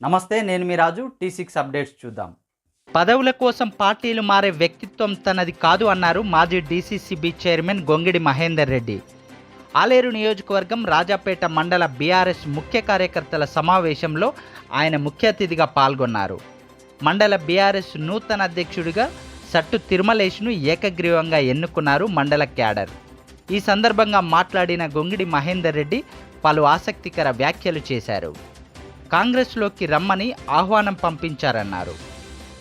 నమస్తే నేను మీ రాజు. టీ సిక్స్ అప్డేట్స్ చూద్దాం. పదవుల కోసం పార్టీలు మారే వ్యక్తిత్వం తనది కాదు అన్నారు మాజీ డీసీసీబీ చైర్మన్ గొంగిడి మహేందర్ రెడ్డి. ఆలేరు నియోజకవర్గం రాజాపేట మండల బీఆర్ఎస్ ముఖ్య కార్యకర్తల సమావేశంలో ఆయన ముఖ్య అతిథిగా పాల్గొన్నారు. మండల బీఆర్ఎస్ నూతన అధ్యక్షుడిగా సట్టు తిరుమలేష్ను ఏకగ్రీవంగా ఎన్నుకున్నారు మండల క్యాడర్. ఈ సందర్భంగా మాట్లాడిన గొంగిడి మహేందర్ రెడ్డి పలు ఆసక్తికర వ్యాఖ్యలు చేశారు. కాంగ్రెస్లోకి రమ్మని ఆహ్వానం పంపించారన్నారు.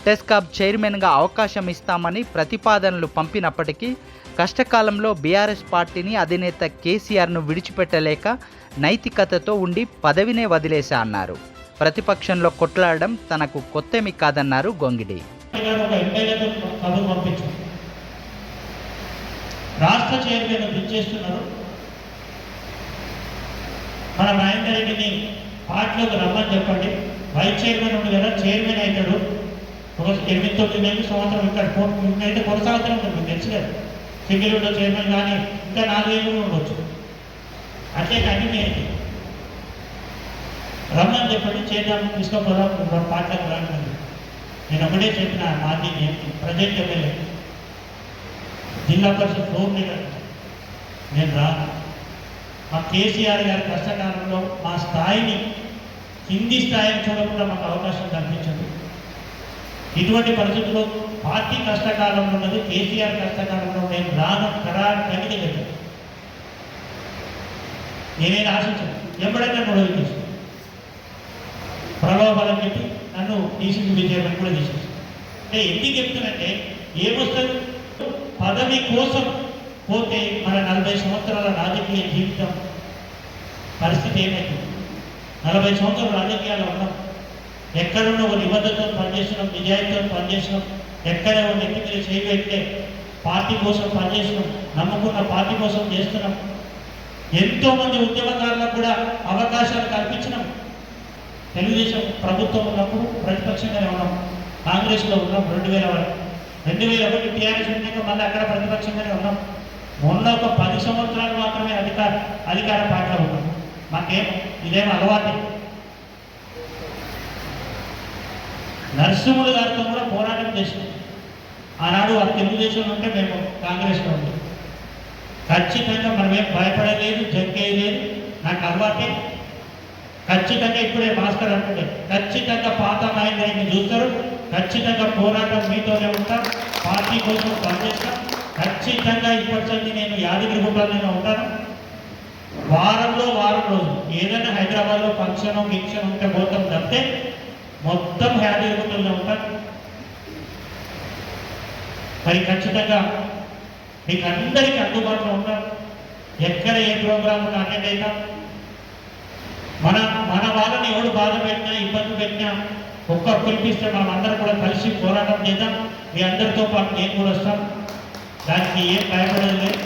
టెస్కాబ్ చైర్మన్గా అవకాశం ఇస్తామని ప్రతిపాదనలు పంపినప్పటికీ కష్టకాలంలో బీఆర్ఎస్ పార్టీని అధినేత కేసీఆర్ను విడిచిపెట్టలేక నైతికతతో ఉండి పదవినే వదిలేశా అన్నారు. ప్రతిపక్షంలో కొట్లాడడం తనకు కొత్తమి కాదన్నారు గొంగిడి. రాష్ట్ర చైర్మన్ పిలిచేస్తున్నారు మన మహేందర్ రెడ్డిని పార్టీలోకి రమ్మని చెప్పండి. వైస్ చైర్మన్ ఉంది కదా చైర్మన్ అవుతాడు. ఒక ఎనిమిది తొమ్మిది నెలలు సంవత్సరం ఇక్కడ అయితే కొనసాగుతూనే ఉంటుంది మీకు తెలుసు కదా. సింగిల్ ఉండో చైర్మన్ కానీ ఇంకా నాలుగేళ్ళు కూడా ఉండొచ్చు. అట్లే కంటిన్యూ రమ్మని చెప్పండి చేద్దాం తీసుకోపోదాం పార్టీలకు రాను నేను ఒకటే చెప్పిన మాది ప్రజెంట్ ఎమ్మెల్యే జిల్లా పరిషత్ ఫ్లోర్ లీడర్ నేను రా మా కేసీఆర్ గారి కష్టకాలంలో మా స్థాయిని కింది స్థాయిని చూడకుండా మాకు అవకాశం కల్పించదు. ఇటువంటి పరిస్థితుల్లో పార్టీ కష్టకాలంలో ఉన్నది కేసీఆర్ కష్టకాలంలో నేను రాను ఖరారు కలిగి పెట్టాను నేనేం ఆశించాను. ఎప్పుడైనా గొడవ చేశాను ప్రలోభాలని చెప్పి నన్ను డీసీసీ చైర్మన్ కూడా తీసేసి అంటే ఎందుకు చెప్తున్నంటే ఏమొస్తుంది? పదవి కోసం పోతే మన నలభై సంవత్సరాల రాజకీయ జీవితం పరిస్థితి ఏమైంది నలభై సంవత్సరాల రాజకీయాలు ఉన్నాం. ఎక్కడున్న ఒక నిబద్ధతతో పనిచేస్తున్నాం నిజాయితీతో పనిచేస్తున్నాం ఎక్కడ ఒక నెత్తి మీద చేయబెట్టే పార్టీ కోసం పనిచేస్తున్నాం నమ్ముకున్న పార్టీ కోసం చేస్తున్నాం. ఎంతోమంది ఉద్యమకారులకు కూడా అవకాశాలు కల్పించినాం. తెలుగుదేశం ప్రభుత్వం ఉన్నప్పుడు ప్రతిపక్షంగానే ఉన్నాం. కాంగ్రెస్లో ఉన్నాం రెండు వేల వరకు. రెండు వేల ఒకటి టీఆర్ఎస్ ఉన్నాక మళ్ళీ అక్కడ ప్రతిపక్షంగానే ఉన్నాం. మొన్న ఒక పది సంవత్సరాలు మాత్రమే అధికార అధికార పార్టీలో ఉన్నాం. మాకేం? ఇదేం అలవాటే. నరసింహుడు గారితో కూడా పోరాటం చేసినాం. ఆనాడు ఆ తెలుగుదేశం ఉంటే మేము కాంగ్రెస్లో ఉంటాం ఖచ్చితంగా మనమేం భయపడలేదు జంకేయలేదు. నాకు అలవాటే. ఖచ్చితంగా ఇప్పుడే మాస్టర్ అంటుండే ఖచ్చితంగా పాత నాయకుడిని చూస్తారు. ఖచ్చితంగా పోరాటం మీతోనే ఉంటాం. పార్టీ కోసం పనిచేస్తాం. ఖచ్చితంగా ఇప్పటి నేను యాదగిరి గుట్టలోనే ఉంటాను. వారంలో వారం రోజు. ఏదైనా హైదరాబాద్లో ఫంక్షన్ గిక్షన్ ఉంటే పోతాం తప్పితే మొత్తం హ్యాపీ అవుతుంది ఉంటాం మరి ఖచ్చితంగా మీకు అందరికీ అందుబాటులో ఉంటాం. ఎక్కడ ఏ ప్రోగ్రామ్ అటెండ్ అవుతాం మన మన వాళ్ళని ఎవడు బాధ పెట్టినా ఇబ్బంది పెట్టినా ఒక్క పిలిపిస్తే మనం అందరం కూడా కలిసి పోరాటం చేద్దాం. మీ అందరితో పాటు నేను కూడా వస్తాం దానికి ఏం భయపడదు లేదు.